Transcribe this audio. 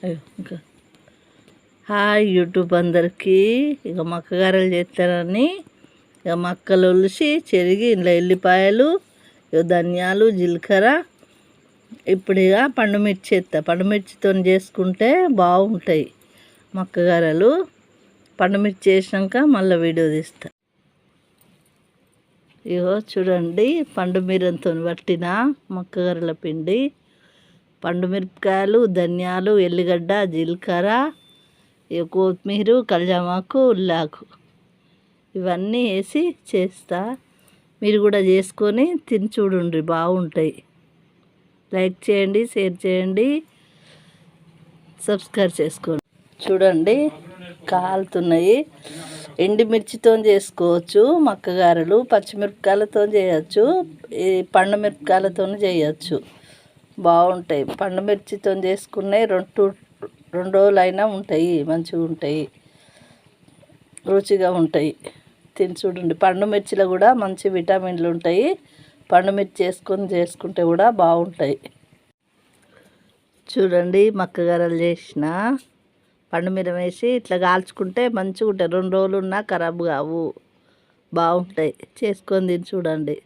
ఇంకా. Hi YouTube అందరికీ. ఇక మక్కగారలు చేస్తారని. ఇక మక్కలు ఒలిసి చెరిగి ఇంట్లో ఎల్లిపాయలు ఇక ధనియాలు జీలకర్ర. ఇప్పుడు ఇక పండుమిర్చి ఎత్తా పండుమిర్చితో చేసుకుంటే బాగుంటాయి మక్కగారలు. పండుమిర్చి చేసినాక మళ్ళీ వీడియో తీస్తా. ఇగో చూడండి పండు మీరంతో పట్టిన మక్కగారల పిండి. పండు మిరపకాయలు ధనియాలు ఎల్లిగడ్డ జీలకర్ర ఇక కొత్తిమీర కల్జామాకు ఉల్లాకు. ఇవన్నీ వేసి చేస్తా. మీరు కూడా చేసుకొని తిని చూడండి బాగుంటాయి. లైక్ చేయండి షేర్ చేయండి సబ్స్క్రైబ్ చేసుకోండి. చూడండి కాలుతున్నాయి. ఎండిమిర్చితో చేసుకోవచ్చు మక్కగారెలు పచ్చిమిరపకాయలతో చేయొచ్చు ఈ పండు మిరపకాయలతో చేయొచ్చు. బాగుంటాయి. పండు మిర్చితో చేసుకున్నాయి రెండు రెండు రోజులు అయినా ఉంటాయి. మంచిగా ఉంటాయి. రుచిగా ఉంటాయి. తిని చూడండి. పండు మిర్చిలో కూడా మంచి విటమిన్లు ఉంటాయి. పండు మిర్చి వేసుకొని చేసుకుంటే కూడా బాగుంటాయి. చూడండి మక్కగారలు చేసిన పండు మీద వేసి ఇట్లా కాల్చుకుంటే మంచిగా ఉంటాయి. రెండు రోజులు ఉన్నా ఖరాబ్ కావు. బాగుంటాయి. చేసుకొని తిని చూడండి.